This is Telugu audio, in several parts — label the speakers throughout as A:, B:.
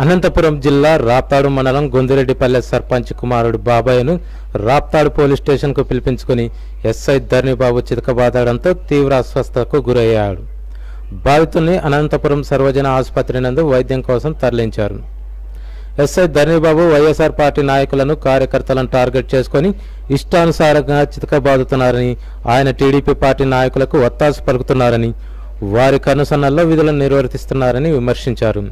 A: అనంతపురం జిల్లా రాప్తాడు మండలం గొందిరెడ్డిపల్లె సర్పంచ్ కుమారుడు బాబాయ్ను రాప్తాడు పోలీస్ స్టేషన్కు పిలిపించుకుని ఎస్ఐ ధర్నిబాబు చితకబాదడంతో తీవ్ర అస్వస్థతకు గురయ్యాడు. బాధితుల్ని అనంతపురం సర్వజన ఆసుపత్రి నందు వైద్యం కోసం తరలించారు. ఎస్ఐ ధర్నిబాబు వైఎస్ఆర్ పార్టీ నాయకులను కార్యకర్తలను టార్గెట్ చేసుకొని ఇష్టానుసారంగా చితకబాదుతున్నారని ఆయన టీడీపీ పార్టీ నాయకులకు ఒత్తాసు పలుకుతున్నారని వారి కనుసన్నల్లో విధులను నిర్వర్తిస్తున్నారని విమర్శించారు.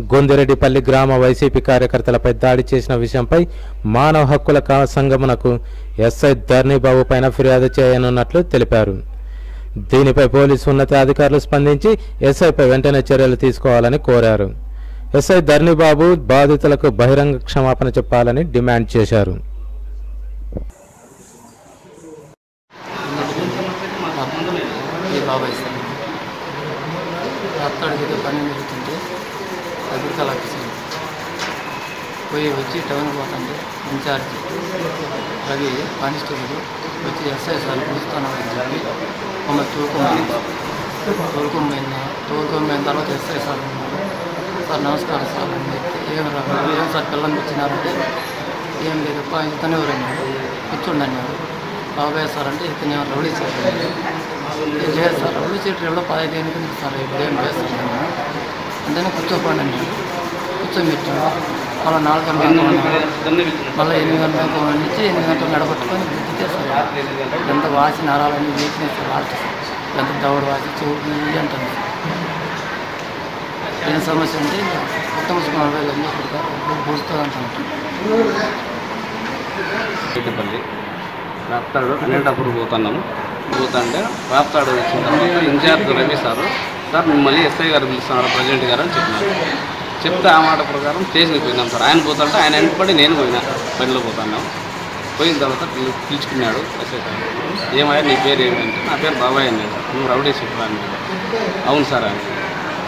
A: గొందిరెడ్డిపల్లి గ్రామ వైసీపీ కార్యకర్తలపై దాడి చేసిన విషయంపై మానవ హక్కుల సంఘమునకు ఎస్ఐ ధర్నీబాబు పైన ఫిర్యాదు చేయనున్నట్లు తెలిపారు. దీనిపై పోలీసు ఉన్నతాధికారులు స్పందించి ఎస్ఐపై వెంటనే చర్యలు తీసుకోవాలని కోరారు. ఎస్ఐ ధర్నీబాబు బాధితులకు బహిరంగ క్షమాపణ చెప్పాలని డిమాండ్ చేశారు.
B: బాబాయ్ సార్. పని అగ్రికల్ ఆఫీసర్ పోయి వచ్చి టౌన్ పోతుంటే ఇన్ఛార్జ్ రవి కానిస్టేబుల్ వచ్చి ఎస్ఐ సార్ పిలుస్తున్నామని చెప్పి మమ్మల్ని తోలుకొని తోలుకొని పోయిన తర్వాత ఎస్ఐ సార్ ఉన్నారు. సార్ నమస్కారం సార్ అని చెప్తే ఏం రా ఏం సార్ పిల్లల్ని వచ్చినారంటే ఏం లేదు ఇతనే ఎవరన్నాడు కూర్చోండి అన్నాడు బాబాయ్ సార్ అంటే ఇతను రౌడీ సార్ ఏం లేదు సార్ రౌడీ చీటర్ పదహైదు ఎనిమిది సార్ ఇప్పుడు ఏం చేస్తాను నేను అంటేనే కూర్చోపోండి. పెట్టాడు మళ్ళీ నాలుగు గంటల మళ్ళీ ఎనిమిది గంటలకు నుంచి ఎనిమిది గంటలు గుర్తితే సార్ ఎంత వాసి నరాలని వీక్నెస్ ఎంత దవడ వాసి ఇవి అంటాను ఏం సమస్య అంటే పూడుతుంది అంటాను
C: పల్లి రాప్తాడు అనేటప్పుడు పోతున్నాము పోతుంటే రాప్తాడు వచ్చిన తర్వాత ఇన్ఛార్జ్ రవి సారు. సార్ మిమ్మల్ని ఎస్ఐ గారు పిలుస్తున్నారు ప్రెసిడెంట్ గారు అని చెప్పినారు. చెప్తే ఆ మాట ప్రకారం స్టేషన్కి పోయినాం సార్. ఆయన పోతుంటే ఆయన వెంటబడి నేను పోయినా. బండిలో పోతున్నాం పోయిన తర్వాత పిలు- పిలుచుకున్నాడు ఎస్ఐ సార్. ఏమయ్యా నీ పేరు ఏమిటంటే నా పేరు బాబాయ్ అన్నాడు. నువ్వు రౌడీ చెప్పరా అన్నాడు. అవును సార్ అని.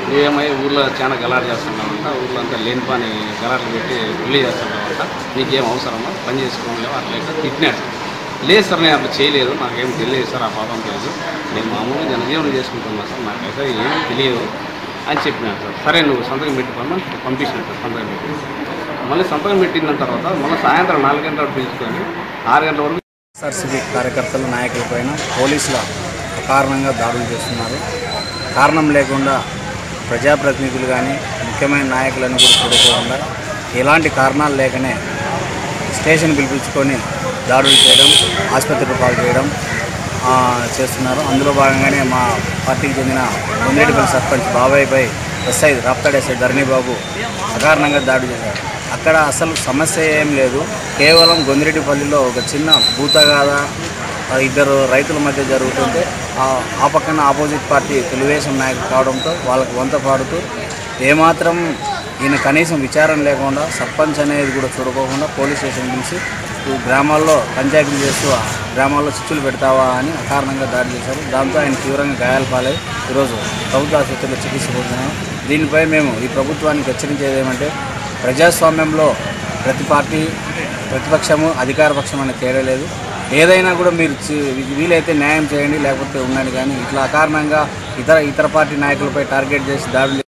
C: నువ్వేమై ఊర్లో చాలా గలాట్ చేస్తున్నావంట. ఊర్లో అంతా లేని పని గలాట్లు పెట్టి ఉల్లి చేస్తున్నావంట. నీకేం అవసరమా? పని చేసుకోలేవు అట్లా ఇట్లా తిట్టినాడు లేదు సార్ నేను అట్లా చేయలేదు. నాకేం తెలియదు సార్ ఆ పాపం లేదు నేను మామూలుగా జనజీవనం చేసుకుంటున్నా సార్ నాకు ఏమీ తెలియదు అని చెప్పినాను సార్. సరే నువ్వు సంతకం పెట్టి పని సార్ సంతకం పెట్టి. మళ్ళీ సంతకం పెట్టిన తర్వాత మళ్ళీ సాయంత్రం నాలుగు గంటల పిలుచుకొని ఆరు గంటల వరకు
D: ఎస్ఆర్సీబీ కార్యకర్తల నాయకులపైన పోలీసుల కారణంగా దాడులు చేస్తున్నారు. కారణం లేకుండా ప్రజాప్రతినిధులు కానీ ముఖ్యమైన నాయకులను కూడా చూడకుండా ఎలాంటి కారణాలు లేకనే స్టేషన్ పిలిపించుకొని దాడులు చేయడం ఆసుపత్రికి పాలు చేయడం చేస్తున్నారు. అందులో భాగంగానే మా పార్టీకి చెందిన కొందేటిపల్లి సర్పంచ్ బాబాయ్పై ఎస్ఐ రాప్తాడు ఎస్ఐ ధరణిబాబు అకారణంగా దాడి చేశారు. అక్కడ అసలు సమస్య ఏం లేదు. కేవలం గొందిరెడ్డిపల్లిలో ఒక చిన్న భూతగాథ ఇద్దరు రైతుల మధ్య జరుగుతుంటే ఆ- పక్కన ఆపోజిట్ పార్టీ తెలుగుదేశం నాయకులు కావడంతో వాళ్ళకు వంత పాడుతూ ఏమాత్రం ఈయన కనీసం విచారణ లేకుండా సర్పంచ్ అనేది కూడా చూడకోకుండా పోలీస్ స్టేషన్ పిలిచి ఈ గ్రామాల్లో పంచాయతీలు చేస్తూ గ్రామాల్లో చిచ్చులు పెడతావా అని అకారణంగా దాడి చేశారు. దాంతో ఆయన తీవ్రంగా గాయాలు పాలై ఈరోజు ప్రభుత్వ ఆసుపత్రిలో చికిత్స పొందుతున్నాం. దీనిపై మేము ఈ ప్రభుత్వానికి హెచ్చరించేది ఏమంటే ప్రజాస్వామ్యంలో ప్రతి పార్టీ ప్రతిపక్షము అధికార పక్షం అనే తేడా లేదు. ఏదైనా కూడా మీరు వీలైతే న్యాయం చేయండి లేకపోతే ఉండండి. కానీ ఇట్లా అకారణంగా ఇతర ఇతర పార్టీ నాయకులపై టార్గెట్ చేసి దాడులు